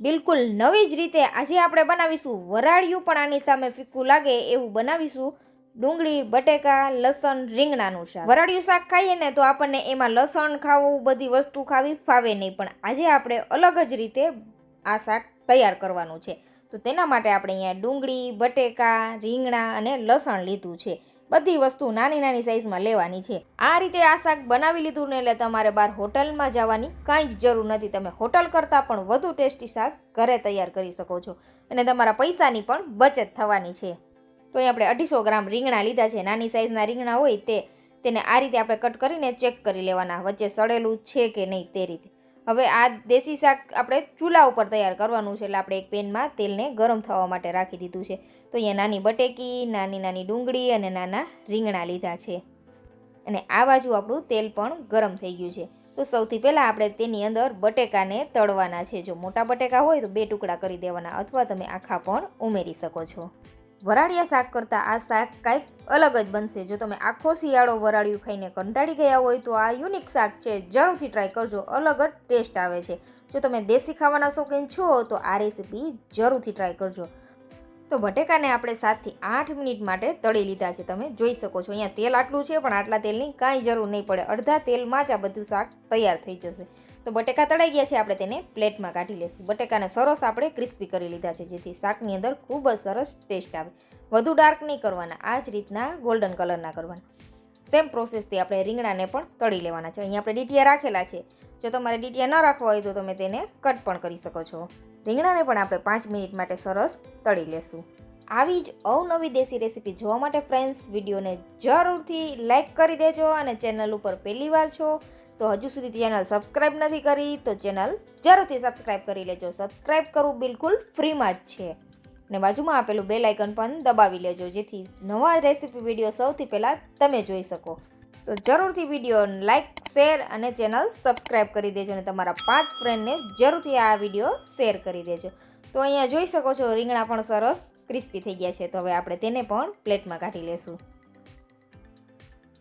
બિલકુલ નવી જ રીતે આજે આપણે બનાવીશું વરાળિયું, પણ આની સામે ફીકું લાગે એવું બનાવીશું. ડુંગળી, બટેકા, લસણ રીંગણાનું શાક. વરાળિયું શાક ખાઈએ ને તો આપણને એમાં લસણ ખાવું, બધી વસ્તુ ખાવી ફાવે નહીં, પણ આજે આપણે અલગ જ રીતે આ શાક તૈયાર કરવાનું છે. તો તેના માટે આપણે અહીંયા ડુંગળી, બટેકા, રીંગણા અને લસણ લીધું છે. બધી વસ્તુ નાની નાની સાઈઝમાં લેવાની છે. આ રીતે આ શાક બનાવી લીધું ને એટલે તમારે બહાર હોટલમાં જવાની કાંઈ જ જરૂર નથી. તમે હોટલ કરતાં પણ વધુ ટેસ્ટી શાક ઘરે તૈયાર કરી શકો છો અને તમારા પૈસાની પણ બચત થવાની છે. તો અહીં આપણે અઢીસો ગ્રામ રીંગણા લીધા છે. નાની સાઈઝના રીંગણા હોય તે, તેને આ રીતે આપણે કટ કરીને ચેક કરી લેવાના. વચ્ચે સડેલું છે કે નહીં તે રીતે. હવે આ દેશી શાક આપણે ચૂલા ઉપર તૈયાર કરવાનું છે એટલે આપણે એક પેનમાં તેલને ગરમ થવા માટે રાખી દીધું છે. તો અહીંયા નાની બટેકી, નાની નાની ડુંગળી અને નાના રીંગણા લીધા છે. અને આ બાજુ આપણું તેલ પણ ગરમ થઈ ગયું છે. તો સૌથી પહેલાં આપણે તેની અંદર બટેકાને તળવાના છે. જો મોટા બટેકા હોય તો બે ટુકડા કરી દેવાના અથવા તમે આખા પણ ઉમેરી શકો છો. વરાળિયા શાક કરતાં આ શાક કાંઈક અલગ જ બનશે. જો તમે આખો શિયાળો વરાળિયું ખાઈને કંટાળી ગયા હોય તો આ યુનિક શાક છે. જરૂરથી ટ્રાય કરજો. અલગ જ ટેસ્ટ આવે છે. જો તમે દેશી ખાવાના શોખીન છો, તો આ રેસીપી જરૂરથી ટ્રાય કરજો. તો બટેકાને આપણે સાતથી આઠ મિનિટ માટે તળી લીધા છે. તમે જોઈ શકો છો, અહીંયા તેલ આટલું છે, પણ આટલા તેલની કાંઈ જરૂર નહીં પડે. અડધા તેલમાં જ આ બધું શાક તૈયાર થઈ જશે. તો બટેકા તળાઈ ગયા છે, આપણે તેને પ્લેટમાં કાઢી લઈશું બટેકાને સરસ આપણે ક્રિસ્પી કરી લીધા છે, જેથી શાકની અંદર ખૂબ જ સરસ ટેસ્ટ આવે. વધુ ડાર્ક નહીં કરવાના, આ જ રીતના ગોલ્ડન કલરના કરવાના. સેમ પ્રોસેસથી આપણે રીંગણાને પણ તળી લેવાના છે. અહીંયા આપણે ડીટીયા રાખેલા છે. જો તમારે ડીટીયા ન રાખવા હોય તો તમે તેને કટ પણ કરી શકો છો. રીંગણાને પણ આપણે પાંચ મિનિટ માટે સરસ તળી લેશું. આવી જ અવનવી દેશી રેસીપી જોવા માટે ફ્રેન્ડ્સ વિડીયોને જરૂરથી લાઈક કરી દેજો અને ચેનલ ઉપર પહેલી વાર છો તો હજુ સુધી ચેનલ સબસ્ક્રાઈબ નથી કરી તો ચેનલ જરૂરથી સબસ્ક્રાઈબ કરી લેજો. સબસ્ક્રાઈબ કરવું બિલકુલ ફ્રીમાં જ છે. ને બાજુમાં આપેલું બેલ આઇકન પણ દબાવી લેજો, જેથી નવા રેસીપી વીડિયો સૌથી પહેલાં તમે જોઈ શકો. તો જરૂરથી વીડિયો લાઇક શેર અને ચેનલ સબસ્ક્રાઈબ કરી દેજો અને તમારા પાંચ ફ્રેન્ડને જરૂરથી આ વીડિયો શેર કરી દેજો. તો અહીંયા જોઈ શકો છો રીંગણા પણ સરસ ક્રિસ્પી થઈ ગયા છે. તો હવે આપણે તેને પણ પ્લેટમાં કાઢી લેશું.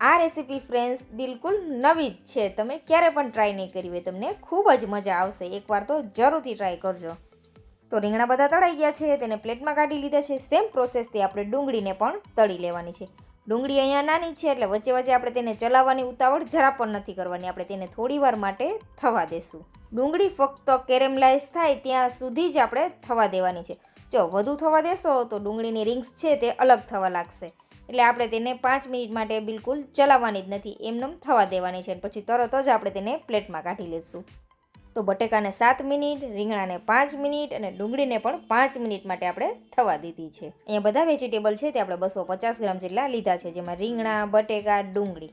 આ રેસીપી ફ્રેન્ડ્સ બિલકુલ નવી જ છે. તમે ક્યારે પણ ટ્રાય નહીં કરી હોય, તમને ખૂબ જ મજા આવશે. એકવાર તો જરૂરથી ટ્રાય કરજો. તો રીંગણા બધા તળાઈ ગયા છે, તેને પ્લેટમાં કાઢી લીધા છે. સેમ પ્રોસેસથી આપણે ડુંગળીને પણ તળી લેવાની છે. ડુંગળી અહીંયા નાની છે, એટલે વચ્ચે વચ્ચે આપણે તેને ચલાવવાની ઉતાવળ જરા પણ નથી કરવાની. આપણે તેને થોડી વાર માટે થવા દેશું. ડુંગળી ફક્ત કેરેમલાઇઝ થાય ત્યાં સુધી જ આપણે થવા દેવાની છે. જો વધુ થવા દેશો તો ડુંગળીની રિંગ્સ છે તે અલગ થવા લાગશે. એટલે આપણે તેને પાંચ મિનિટ માટે બિલકુલ ચલાવવાની જ નથી એમનેમ થવા દેવાની છે. પછી તરત જ આપણે તેને પ્લેટમાં કાઢી લઈશું તો બટેકાને સાત મિનિટ, રીંગણાને પાંચ મિનિટ અને ડુંગળીને પણ પાંચ મિનિટ માટે આપણે થવા દીધી છે. અહીંયા બધા વેજીટેબલ છે તે આપણે બસો પચાસ ગ્રામ જેટલા લીધા છે, જેમાં રીંગણા, બટેકા, ડુંગળી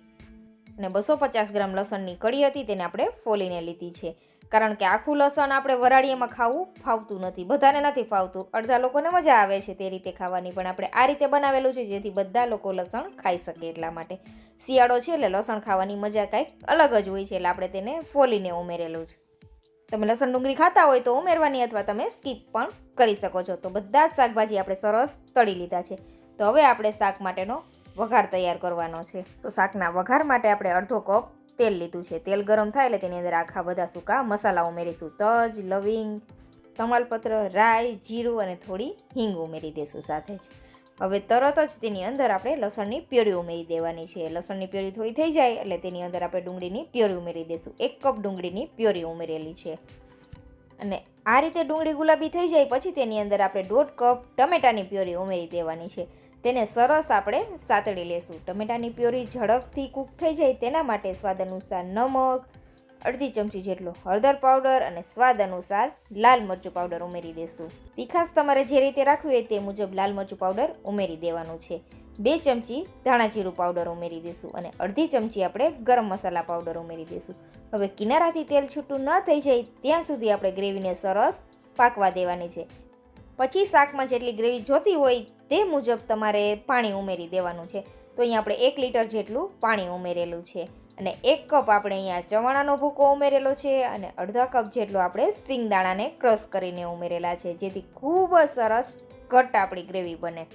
અને બસો પચાસ ગ્રામ લસણની કળી હતી તેને આપણે ફોલીને લીધી છે. કારણ કે આખું લસણ આપણે વરાળીયામાં ખાવું ફાવતું નથી, બધાને નથી ફાવતું. અડધા લોકોને મજા આવે છે તે રીતે ખાવાની, પણ આપણે આ રીતે બનાવેલું છે જેથી બધા લોકો લસણ ખાઈ શકે એટલા માટે. શિયાળો છે એટલે લસણ ખાવાની મજા કાંઈક અલગ જ હોય છે એટલે આપણે તેને ફોલીને ઉમેરેલું છે. તમે લસણ ડુંગળી ખાતા હોય તો ઉમેરવાની અથવા તમે સ્કીપ પણ કરી શકો છો. તો બધા જ શાકભાજી આપણે સરસ તળી લીધા છે. તો હવે આપણે શાક માટેનો વઘાર તૈયાર કરવાનો છે. તો શાકના વઘાર માટે આપણે અડધો કપ તેલ લીધું છે. તેલ ગરમ થાય એટલે તેની અંદર આખા બધા સૂકા મસાલા ઉમેરીશું. તજ, લવિંગ, તમાલપત્ર, રાઈ, જીરું અને થોડી હિંગ ઉમેરી દઈશું સાથે જ. હવે તરત જ તેની અંદર આપણે લસણની પ્યોરી ઉમેરી દેવાની છે. લસણની પ્યોરી થોડી થઈ જાય એટલે તેની અંદર આપણે ડુંગળીની પ્યોરી ઉમેરી દઈશું એક કપ ડુંગળીની પ્યોરી ઉમેરેલી છે. અને આ રીતે ડુંગળી ગુલાબી થઈ જાય પછી તેની અંદર આપણે દોઢ કપ ટમેટાની પ્યોરી ઉમેરી દેવાની છે. તેને સરસ આપણે સાતળી લેશું. ટમેટાની પ્યોરી ઝડપથી કૂક થઈ જાય તેના માટે સ્વાદ અનુસાર નમક, અડધી ચમચી જેટલો હળદર પાવડર અને સ્વાદ અનુસાર લાલ મરચું પાવડર ઉમેરી દેશું. તીખાસ તમારે જે રીતે રાખવી હોય તે મુજબ લાલ મરચું પાવડર ઉમેરી દેવાનું છે. બે ચમચી ધાણા જીરું પાવડર ઉમેરી દઈશું અને અડધી ચમચી આપણે ગરમ મસાલા પાવડર ઉમેરી દઈશું હવે કિનારાથી તેલ છૂટું ન થઈ જાય ત્યાં સુધી આપણે ગ્રેવીને સરસ પાકવા દેવાની છે. પછી શાકમાં જેટલી ગ્રેવી જોતી હોય તે મુજબ તમારે પાણી ઉમેરી દેવાનું છે. તો અહીંયા આપણે એક લીટર જેટલું પાણી ઉમેરેલું છે. અને એક કપ આપણે અહીંયા ચવાણાનો ભૂકો ઉમેરેલો છે અને અડધા કપ જેટલો આપણે સિંગદાણાને ક્રશ કરીને ઉમેરેલા છે, જેથી ખૂબ જ સરસ ઘટ આપણી ગ્રેવી બને.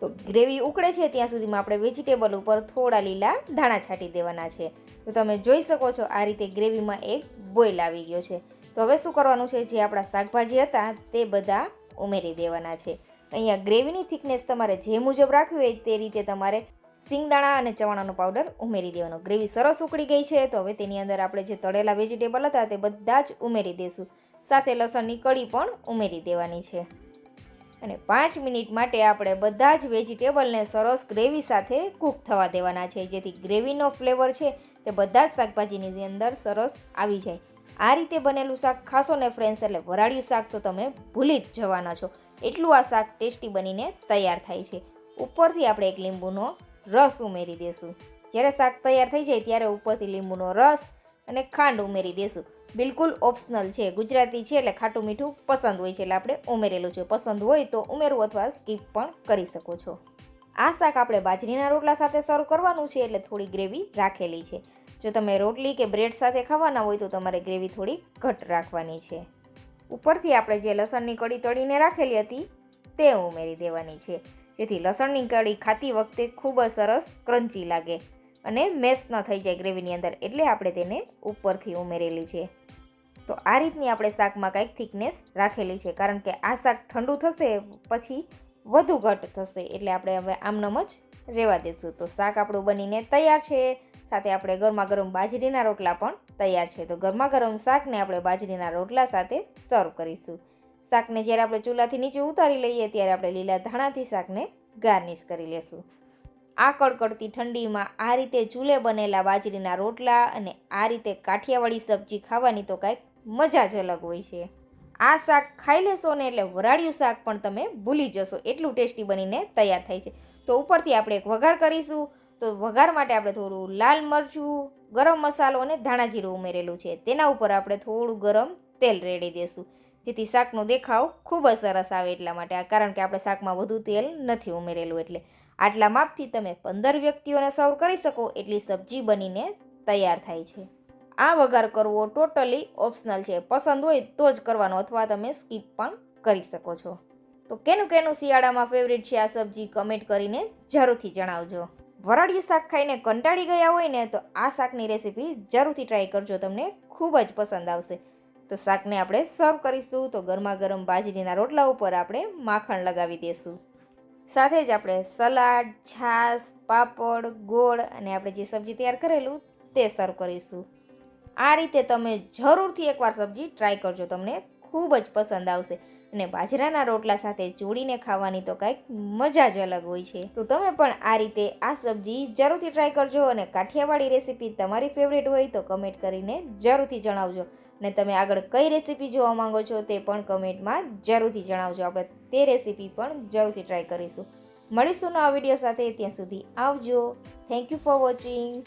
તો ગ્રેવી ઉકળે છે ત્યાં સુધીમાં આપણે વેજીટેબલ ઉપર થોડા લીલા ધાણા છાંટી દેવાના છે. તો તમે જોઈ શકો છો આ રીતે ગ્રેવીમાં એક બોઇલ આવી ગયો છે. તો તો હવે શું કરવાનું છે? જે આપણા શાકભાજી હતા તે બધા ઉમેરી દેવાના છે. અહીંયા ગ્રેવીની થિકનેસ તમારે જે મુજબ રાખવી હોય તે રીતે તમારે સિંગદાણા અને ચવાણાનો પાવડર ઉમેરી દેવાનો. ગ્રેવી સરસ ઉકળી ગઈ છે, તો હવે તેની અંદર આપણે જે તળેલા વેજીટેબલ હતા તે બધા જ ઉમેરી દઈશું સાથે લસણની કળી પણ ઉમેરી દેવાની છે. અને પાંચ મિનિટ માટે આપણે બધા જ વેજીટેબલને સરસ ગ્રેવી સાથે કૂક થવા દેવાના છે. જેથી ગ્રેવીનો ફ્લેવર છે તે બધા જ શાકભાજીની અંદર સરસ આવી જાય. આ રીતે બનેલું શાક ખાશો ને ફ્રેન્ડ્સ એટલે વરાળિયું શાક તો તમે ભૂલી જ જવાના છો. એટલું આ શાક ટેસ્ટી બનીને તૈયાર થાય છે. ઉપરથી આપણે એક લીંબુનો રસ ઉમેરી દઈશું જ્યારે શાક તૈયાર થઈ જાય ત્યારે ઉપરથી લીંબુનો રસ અને ખાંડ ઉમેરી દઈશું બિલકુલ ઓપ્શનલ છે. ગુજરાતી છે એટલે ખાટું મીઠું પસંદ હોય છે એટલે આપણે ઉમેરેલું છે. પસંદ હોય તો ઉમેરવું અથવા સ્કીપ પણ કરી શકો છો. આ શાક આપણે બાજરીના રોટલા સાથે સર્વ કરવાનું છે એટલે થોડી ગ્રેવી રાખેલી છે. જો તમે રોટલી કે બ્રેડ સાથે ખાવાના હોય તો તમારે ગ્રેવી થોડી ઘટ રાખવાની છે. ઉપરથી આપણે જે લસણની કળી તળીને રાખેલી હતી, તે ઉમેરી દેવાની છે. જેથી લસણની કળી ખાતી વખતે ખૂબ જ સરસ ક્રંચી લાગે અને મેશ ન થઈ જાય ગ્રેવીની અંદર, એટલે આપણે તેને ઉપરથી ઉમેરેલી છે. તો આ રીતની આપણે શાકમાં કંઈક થિકનેસ રાખેલી છે, કારણ કે આ શાક ઠંડુ થશે, પછી વધુ ઘટ થશે, એટલે આપણે હવે આમનમ જ રહેવા દઈશું તો શાક આપણું બનીને તૈયાર છે. સાથે આપણે ગરમા ગરમ બાજરીના રોટલા પણ તૈયાર છે. તો ગરમા ગરમ શાકને આપણે બાજરીના રોટલા સાથે સર્વ કરીશું. શાકને જ્યારે આપણે ચૂલાથી નીચે ઉતારી લઈએ ત્યારે આપણે લીલા ધાણાથી શાકને ગાર્નિશ કરી લેશું. આ કડકડતી ઠંડીમાં આ રીતે ચૂલે બનેલા બાજરીના રોટલા અને આ રીતે કાઠિયાવાડી સબ્જી ખાવાની તો કાંઈક મજા જ અલગ હોય છે. આ શાક ખાઈ લેશો ને એટલે વરાળિયું શાક પણ તમે ભૂલી જશો. એટલું ટેસ્ટી બનીને તૈયાર થાય છે. તો ઉપરથી આપણે એક વઘાર કરીશું. તો વઘાર માટે આપણે થોડું લાલ મરચું, ગરમ મસાલો અને ધાણા જીરું ઉમેરેલું છે. તેના ઉપર આપણે થોડું ગરમ તેલ રેડી દઈશું જેથી શાકનો દેખાવ ખૂબ જ સરસ આવે એટલા માટે. આ કારણ કે આપણે શાકમાં વધુ તેલ નથી ઉમેરેલું એટલે. આટલા માપથી તમે પંદર વ્યક્તિઓને સર્વ કરી શકો એટલી સબ્જી બનીને તૈયાર થાય છે. આ વઘાર કરવો ટોટલી ઓપ્શનલ છે. પસંદ હોય તો જ કરવાનો અથવા તમે સ્કીપ પણ કરી શકો છો. તો કેનું કેનું શિયાળામાં ફેવરેટ છે આ સબ્જી? કમેન્ટ કરીને જરૂરથી જણાવજો. વરાળિયું શાક ખાઈને કંટાળી ગયા હોય ને તો આ શાકની રેસીપી જરૂરથી ટ્રાય કરજો, તમને ખૂબ જ પસંદ આવશે. તો શાકને આપણે સર્વ કરીશું, તો ગરમા ગરમ બાજરીના રોટલા ઉપર આપણે માખણ લગાવી દઈશું સાથે જ આપણે સલાડ, છાશ, પાપડ, ગોળ અને આપણે જે સબ્જી તૈયાર કરેલું તે સર્વ કરીશું. આ રીતે તમે જરૂરથી એકવાર સબ્જી ટ્રાય કરજો, તમને ખૂબ જ પસંદ આવશે. અને બાજરાના રોટલા સાથે જોડીને ખાવાની તો કાંઈક મજા જ અલગ હોય છે. તો તમે પણ આ રીતે આ સબ્જી જરૂરથી ટ્રાય કરજો અને કાઠિયાવાડી રેસીપી તમારી ફેવરેટ હોય તો કમેન્ટ કરીને જરૂરથી જણાવજો. અને તમે આગળ કઈ રેસીપી જોવા માંગો છો તે પણ કમેન્ટમાં જરૂરથી જણાવજો. આપણે તે રેસીપી પણ જરૂરથી ટ્રાય કરીશું. મળીશું નવા વીડિયો સાથે. ત્યાં સુધી આવજો. Thank you for watching